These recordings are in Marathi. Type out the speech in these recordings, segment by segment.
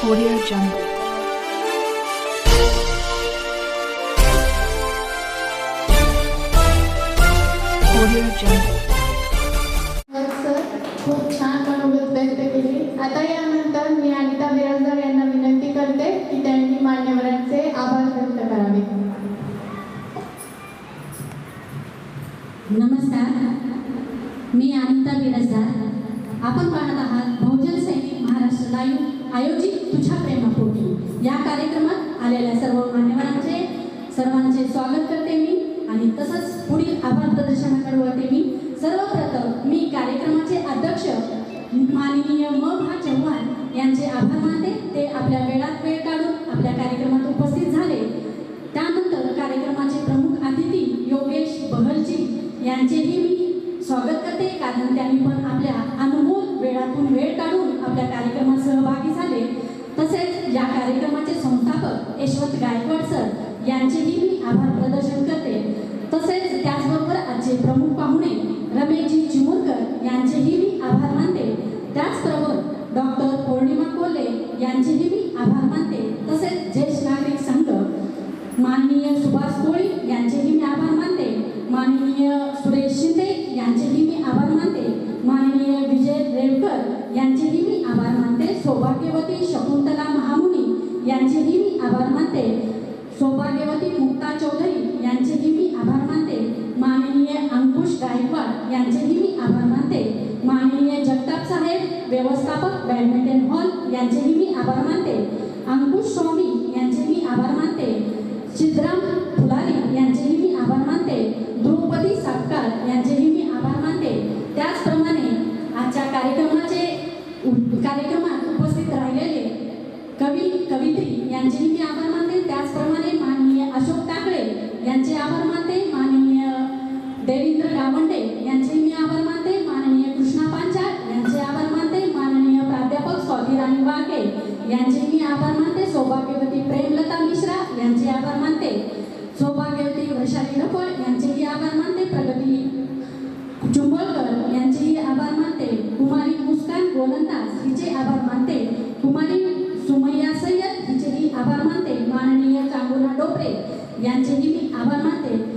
Audio Jungle. Audio Jungle. Sir खूप छान मनोगत व्यक्त केली आता यानंतर मी अनिता बिराजदार यांना विनंती करते की त्यांनी मान्यवरांचे आभार व्यक्त करावे नमस्कार मी अनिता बिरजदार आपण पाहत आहात बहुजन सैनिक महाराष्ट्र लाईव्ह आयोजित स्वागत करते मी. आणि तसंच पुढील आभार प्रदर्शनाकडे वळते मी. सर्वप्रथम मी कार्यक्रमाचे अध्यक्ष माननीय म भा चव्हाण यांचे आभार मानते. ते आपल्या वेळात वेळ काढून आपल्या कार्यक्रमात उपस्थित झाले. त्यानंतर कार्यक्रमाचे प्रमुख अतिथी योगेश बहलजी यांचेही मी स्वागत करते. कारण त्यांनी पण आपल्या अनुभव वेळातून वेळ काढून आपल्या कार्यक्रमात सहभागी झाले. तसेच या कार्यक्रमाचे संस्थापक यशवंत गायकवाड सर यांचेही मी आभार प्रदर्शन करते. तसेच त्याचबरोबर आजचे प्रमुख पाहुणे रमेशजी चिमुरकर यांचेही मी आभार मानते. त्याचबरोबर डॉक्टर पौर्णिमा कोल्हे यांचेही मी आभार मानते. तसेच ज्येष्ठ नागरिक संघ माननीय सुभाष कोळी यांचेही मी आभार मानते. माननीय सुरेश शिंदे यांचेही मी आभार मानते. माननीय विजय रेडकर यांचेही मी आभार मानते. सौभाग्यवती शकुंतला महामुनी यांचेही मी आभार मानते. सौभाग्यवती मुक्ता चौधरी यांचेही मी आभार मानते. माननीय अंकुश गायकवाड यांचेही मी आभार मानते. माननीय जगताप साहेब व्यवस्थापक बॅडमिंटन हॉल यांचेही मी आभार मानते. अंकुश स्वामी यांचे मी आभार मानते. चिद्राम फुलारी यांचेही मी आभार मानते. द्रौपदी सापकार यांचेही मी आभार मानते. त्याचप्रमाणे आजच्या कार्यक्रमाचे कार्यक्रमात उपस्थित राहिलेले कवी कवित्री यांचेही मी आभार मानते. त्याचप्रमाणे माननीय अशोक टाकळे यांचे आभार मानते माननीय देवेंद्र गावंडे यांचे मी आभार मानते माननीय कृष्णा पांचाळ यांचे आभार मानते माननीय प्राध्यापक स्वातीराणी वाघे यांचे मी आभार मानते. सौभाग्यवती प्रेमलता मिश्रा यांचे आभार मानते. सौभाग्यवती वैशाली ढपळ यांचेही आभार मानते. प्रगती चुंबळकर यांचेही आभार मानते. कुमारी मुस्कान गोलंदाज हिचे आभार मानते. कुमारी सुमय्या सय्यद हिचेही आभार मानते. माननीय चांगुला डोपरे यांचेही मी आभार मानते.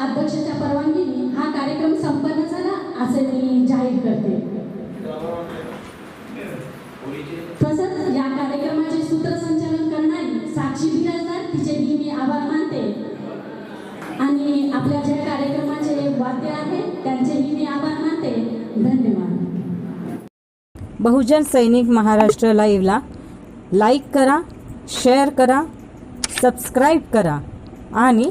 अध्यक्षाच्या परवानगीने हा कार्यक्रम संपन्न झाला असे मी जाहीर करते. तसंच या कार्यक्रमाचे सूत्रसंचालन करणारी साक्षी बिराजदार तिचे मी आभार मानते. आणि आपल्या ज्या कार्यक्रमाचे वाद्य आहेत त्यांचेही मी आभार मानते. धन्यवाद. बहुजन सैनिक महाराष्ट्र लाईव्हला लाईक करा शेअर करा सबस्क्राईब करा आणि